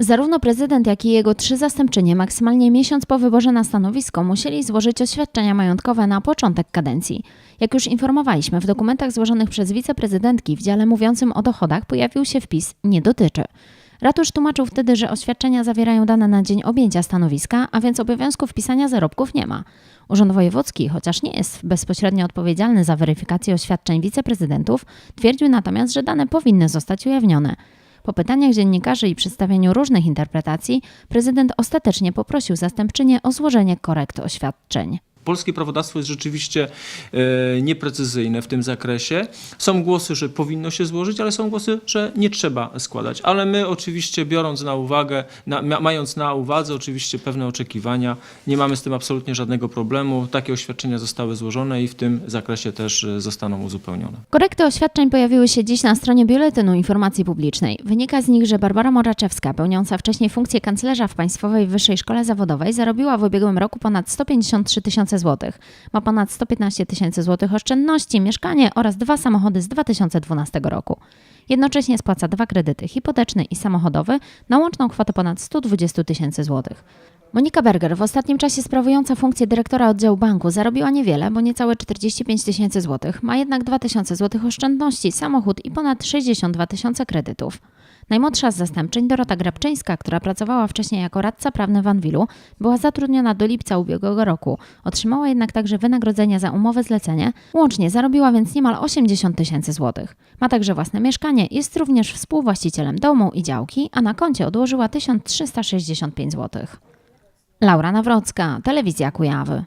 Zarówno prezydent, jak i jego trzy zastępczynie maksymalnie miesiąc po wyborze na stanowisko musieli złożyć oświadczenia majątkowe na początek kadencji. Jak już informowaliśmy, w dokumentach złożonych przez wiceprezydentki w dziale mówiącym o dochodach pojawił się wpis nie dotyczy. Ratusz tłumaczył wtedy, że oświadczenia zawierają dane na dzień objęcia stanowiska, a więc obowiązku wpisania zarobków nie ma. Urząd Wojewódzki, chociaż nie jest bezpośrednio odpowiedzialny za weryfikację oświadczeń wiceprezydentów, twierdził natomiast, że dane powinny zostać ujawnione. Po pytaniach dziennikarzy i przedstawieniu różnych interpretacji, prezydent ostatecznie poprosił zastępczynię o złożenie korekt oświadczeń. Polskie prawodawstwo jest rzeczywiście e, nieprecyzyjne w tym zakresie. Są głosy, że powinno się złożyć, ale są głosy, że nie trzeba składać. Ale my oczywiście biorąc na uwagę, na, ma, mając na uwadze oczywiście pewne oczekiwania, nie mamy z tym absolutnie żadnego problemu. Takie oświadczenia zostały złożone i w tym zakresie też e, zostaną uzupełnione. Korekty oświadczeń pojawiły się dziś na stronie Biuletynu Informacji Publicznej. Wynika z nich, że Barbara Moraczewska, pełniąca wcześniej funkcję kanclerza w Państwowej Wyższej Szkole Zawodowej, zarobiła w ubiegłym roku ponad 153 tysiące złotych. Ma ponad 115 tysięcy złotych oszczędności, mieszkanie oraz dwa samochody z 2012 roku. Jednocześnie spłaca dwa kredyty, hipoteczny i samochodowy, na łączną kwotę ponad 120 tysięcy złotych. Monika Berger, w ostatnim czasie sprawująca funkcję dyrektora oddziału banku, zarobiła niewiele, bo niecałe 45 tysięcy złotych. Ma jednak 2 tysiące złotych oszczędności, samochód i ponad 62 tysiące kredytów. Najmłodsza z zastępczyń, Dorota Grabczyńska, która pracowała wcześniej jako radca prawny w Anwilu, była zatrudniona do lipca ubiegłego roku. Otrzymała jednak także wynagrodzenie za umowę zlecenie. Łącznie zarobiła więc niemal 80 tysięcy złotych. Ma także własne mieszkanie, jest również współwłaścicielem domu i działki, a na koncie odłożyła 1365 złotych. Laura Nawrocka, Telewizja Kujawy.